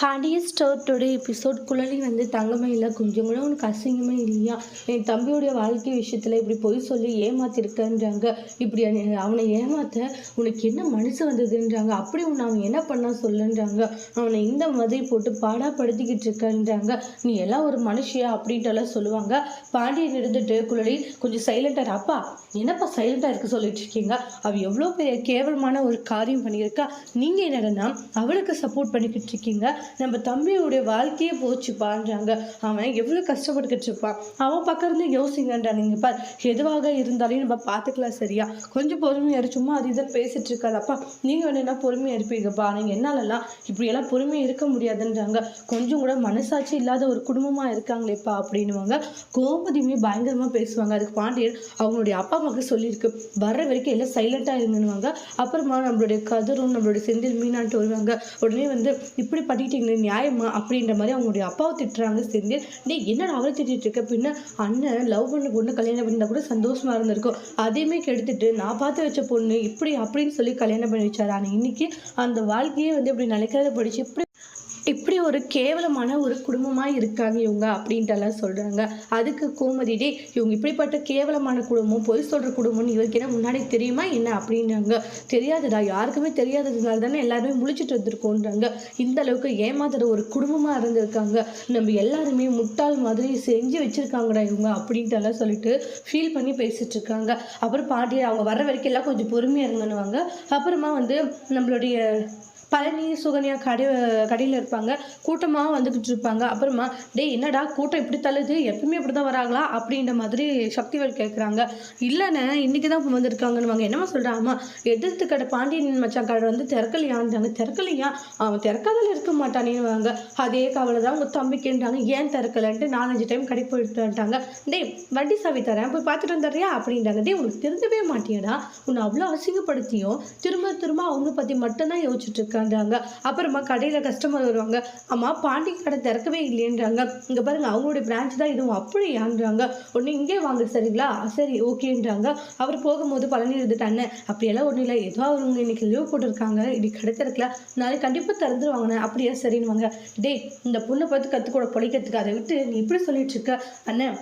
Pandiya store today episode Kuzhali வந்து தங்கமயில கொஞ்சம் கூட உனக்கு அசிங்கமே இல்லையா? என் தம்பியோடைய வாழ்க்கை விஷயத்தில் இப்படி பொய் சொல்லி ஏமாத்திருக்கன்றாங்க. இப்படி அவனை- ஏமாத்த உனக்கு என்ன மனசு வந்ததுன்றாங்க. அப்படி உன்னை அவன் என்ன பண்ணா சொல்லுன்றாங்க. அவனை இந்த மாதிரி போட்டு பாடாப்படுத்திக்கிட்டு இருக்கன்றாங்க. நீ எல்லாம் ஒரு மனுஷியா அப்படின்ட்டுலாம் சொல்லுவாங்க. பாண்டியன் இருந்துட்டு குழலி கொஞ்சம் சைலண்டாக அப்பா என்னப்பா சைலண்டாக இருக்க சொல்லிட்டு இருக்கீங்க? அவ எவ்வளோ பெரிய கேவலமான ஒரு காரியம் பண்ணியிருக்கா. நீங்கள் என்னடனா அவளுக்கு சப்போர்ட் பண்ணிக்கிட்டு இருக்கீங்க? நம்ம தம்பியோடைய வாழ்க்கையே போச்சுப்பான்றாங்க. அவன் எவ்வளோ கஷ்டப்பட்டுக்கிட்டு இருப்பான். அவன் பக்கம் இருந்து யோசிங்கன்றா நீங்கள் பார் எதுவாக இருந்தாலும் நம்ம பார்த்துக்கலாம் சரியா? கொஞ்சம் பொறுமையாக இரு, சும்மா அது இதை பேசிட்டு இருக்காதப்பா. நீங்கள் வேணும்னா பொறுமையாக இருப்பீங்கப்பா? நீங்கள் என்னாலலாம் இப்படியெல்லாம் பொறுமையாக இருக்க முடியாதுன்றாங்க. கொஞ்சம் கூட மனசாட்சி இல்லாத ஒரு குடும்பமாக இருக்காங்களேப்பா அப்படின்னுவாங்க. கோமதியுமே பயங்கரமாக பேசுவாங்க. அதுக்கு பாண்டியன் அவங்களுடைய அப்பா அம்மாவுக்கு சொல்லியிருக்கு. வர்ற வரைக்கும் எல்லாம் சைலண்ட்டாக இருங்கன்னுவாங்க. அப்புறமா நம்மளுடைய கதரும் நம்மளுடைய செந்தில் மீனான்ட்டு வருவாங்க. உடனே வந்து இப்படி பண்ணிட்டு பண்ணிட்டீங்களே நியாயமா? அப்படின்ற மாதிரி அவங்களுடைய அப்பாவை திட்டுறாங்க செந்தில் நீ என்னடா அவளை திட்டிட்டு இருக்க? பின்ன அண்ணன் லவ் பண்ண பொண்ணு கல்யாணம் பண்ணியிருந்தா கூட சந்தோஷமா இருந்திருக்கும். அதையுமே கெடுத்துட்டு நான் பார்த்து வச்ச பொண்ணு இப்படி அப்படின்னு சொல்லி கல்யாணம் பண்ணி வச்சாரு. ஆனால் இன்னைக்கு அந்த வாழ்க்கையே வந்து இப்படி நினைக்கிறத படிச்சு இப்படி இப்படி ஒரு கேவலமான ஒரு குடும்பமாக இருக்காங்க இவங்க அப்படின்ட்டுலாம் சொல்கிறாங்க அதுக்கு கோமதி டே இவங்க இப்படிப்பட்ட கேவலமான குடும்பம் பொய் சொல்கிற குடும்பம்னு இவருக்கு என்ன முன்னாடி தெரியுமா என்ன? அப்படின்னாங்க. தெரியாதுடா யாருக்குமே தெரியாததுனால தானே எல்லாருமே முழிச்சிட்டு வந்திருக்கோன்றாங்க. இந்த அளவுக்கு ஏமாத்துற ஒரு குடும்பமாக இருந்திருக்காங்க. நம்ம எல்லாருமே முட்டாள் மாதிரி செஞ்சு வச்சுருக்காங்கடா இவங்க அப்படின்ட்டுலாம் சொல்லிட்டு ஃபீல் பண்ணி பேசிகிட்ருக்காங்க இருக்காங்க. அப்புறம் பாட்டி அவங்க வர்ற வரைக்கும் எல்லாம் கொஞ்சம் பொறுமையாக இருங்கன்னுவாங்க. அப்புறமா வந்து நம்மளுடைய பழனி சுகன்யா கடை கடையில் இருப்பாங்க. கூட்டமாக வந்துக்கிட்டு இருப்பாங்க. அப்புறமா டேய் என்னடா கூட்டம் இப்படி தள்ளுது? எப்பவுமே இப்படி தான் வராங்களா? அப்படின்ற மாதிரி சக்திவேல் கேட்குறாங்க இல்லைண்ணே இன்றைக்கி தான் வந்திருக்காங்கன்னு என்னம்மா சொல்கிறாமா எதிர்த்து கடை பாண்டியன் மச்சான் கடை வந்து திறக்கலையான்றாங்க. திறக்கலையா? அவன் திறக்காதல இருக்க மாட்டானேவாங்க அதே கவலை தான் உங்கள் தம்பிக்குன்றாங்க. ஏன் திறக்கலன்ட்டு நாலஞ்சு டைம் கடை போயிட்டு வந்துட்டாங்க. டேய் வண்டி சாவி தரேன் போய் பார்த்துட்டு வந்துடுறியா? அப்படின்றாங்க. டேய் உனக்கு திருந்தவே மாட்டியடா. உன்னை அவ்வளோ அசிங்கப்படுத்தியும் திரும்ப திரும்ப அவங்க பற்றி மட்டும்தான் யோசிச்சுட்டு இருக்கான்றாங்க அப்புறமா கடையில் கஸ்டமர் வருவாங்க. அம்மா பாண்டி கடை திறக்கவே இல்லைன்றாங்க. இங்கே பாருங்க அவங்களுடைய பிரான்ச் தான் இதுவும் அப்படியான்றாங்க. ஒன்று இங்கே வாங்க சரிங்களா? சரி ஓகேன்றாங்க. அவர் போகும்போது பழனி இருந்துட்டு அப்படியெல்லாம் ஒன்றும் இல்லை. ஏதோ அவங்க இன்னைக்கு லீவ் போட்டிருக்காங்க. இன்னைக்கு கடை திறக்கல. நாளைக்கு கண்டிப்பாக திறந்துருவாங்கண்ணே அப்படியே சரின்னுவாங்க டேய் இந்த பொண்ணை பார்த்து கற்றுக்கூட பொழைக்கிறதுக்கு அதை விட்டு நீ இப்படி சொல்லிட்டு இருக்க? அண்ணன்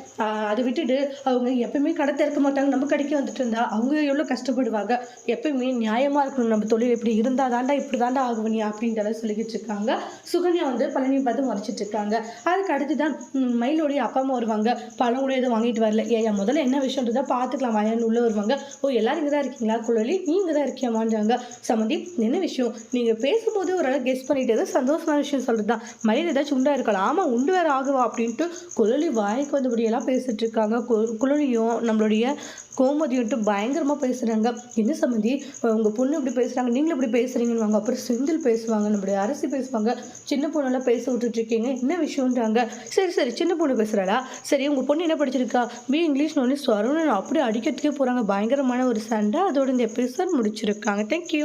அதை விட்டுட்டு அவங்க எப்பயுமே கடை திறக்க மாட்டாங்க. நம்ம கடைக்கு வந்துட்டு இருந்தா அவங்க எவ்வளோ கஷ்டப்படுவாங்க? எப்பயுமே நியாயமாக இருக்கணும். நம்ம தொழில் இப்படி இருந்தால் தாண்டா இப்படி தாண்டா ஆகுவனி அப்படின்றத சொல்லிக்கிட்டு இருக்காங்க. சுகன்யா வந்து பழனியை பார்த்து முறைச்சிட்டு இருக்காங்க. அதுக்கு அடுத்து தான் மயிலோடைய அப்பா அம்மா வருவாங்க. பழம் கூட எதுவும் வாங்கிட்டு வரல. ஏன் முதல்ல என்ன விஷயன்றதா பார்த்துக்கலாம். வயன்னு உள்ளே வருவாங்க. ஓ எல்லாரும் இங்கே தான் இருக்கீங்களா? குழலி நீங்கள் தான் இருக்கியமான்றாங்க. சம்மந்தி என்ன விஷயம்? நீங்கள் பேசும்போது ஓரளவு கெஸ் பண்ணிட்டு சந்தோஷமான விஷயம் சொல்கிறது தான் மயில் ஏதாச்சும் உண்டாக இருக்கலாம். ஆமாம் உண்டு வேறு ஆகுவா அப்படின்ட்டு குழலி வாய்க்கு வந்தபடியெல்லாம் பேசிட்டு இருக்காங்க. கு- குழலியும் நம்மளுடைய கோமதியும்ட்டு பயங்கரமாக பேசுகிறாங்க என்ன சம்மந்தி உங்கள் பொண்ணு இப்படி பேசுகிறாங்க நீங்களும் இப்படி பேசுகிறீங்கன்னு அப்புறம் செந்தில் பேசுவாங்க நம்மளுடைய அரசு பேசுவாங்க. சின்ன பொண்ணெல்லாம் பேச விட்டுட்டு இருக்கீங்க என்ன விஷயம்ன்றாங்க. சரி சரி சின்ன பொண்ணு பேசுகிறாளா சரி உங்கள் பொண்ணு என்ன படிச்சிருக்கா? பி இங்கிலீஷ் ஒன்று ஸ்வரணும் அப்படியே அடிக்கிறதுக்கே போகிறாங்க பயங்கரமான ஒரு சண்டை அதோட இந்த எபிசோட் முடிச்சிருக்காங்க. தேங்க்யூ